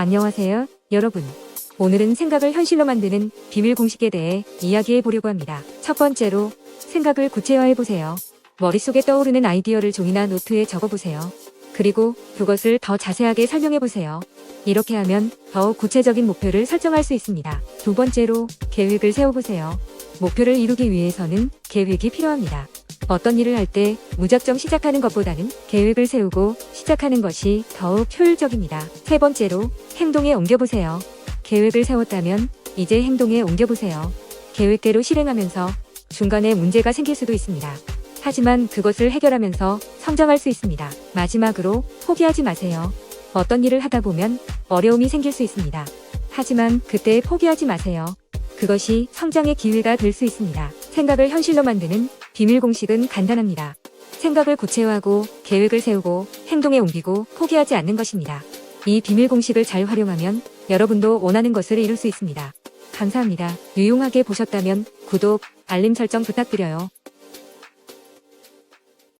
안녕하세요, 여러분. 오늘은 생각을 현실로 만드는 비밀 공식에 대해 이야기해 보려고 합니다. 첫 번째로, 생각을 구체화해 보세요. 머릿속에 떠오르는 아이디어를 종이나 노트에 적어 보세요. 그리고 그것을 더 자세하게 설명해 보세요. 이렇게 하면 더욱 구체적인 목표를 설정할 수 있습니다. 두 번째로, 계획을 세워보세요. 목표를 이루기 위해서는 계획이 필요합니다. 어떤 일을 할 때 무작정 시작하는 것보다는 계획을 세우고 시작하는 것이 더욱 효율적입니다. 세 번째로 행동에 옮겨보세요. 계획을 세웠다면 이제 행동에 옮겨보세요. 계획대로 실행하면서 중간에 문제가 생길 수도 있습니다. 하지만 그것을 해결하면서 성장할 수 있습니다. 마지막으로 포기하지 마세요. 어떤 일을 하다 보면 어려움이 생길 수 있습니다. 하지만 그때 포기하지 마세요. 그것이 성장의 기회가 될 수 있습니다. 생각을 현실로 만드는 비밀 공식은 간단합니다. 생각을 구체화하고 계획을 세우고 행동에 옮기고 포기하지 않는 것입니다. 이 비밀 공식을 잘 활용하면 여러분도 원하는 것을 이룰 수 있습니다. 감사합니다. 유용하게 보셨다면 구독, 알림 설정 부탁드려요.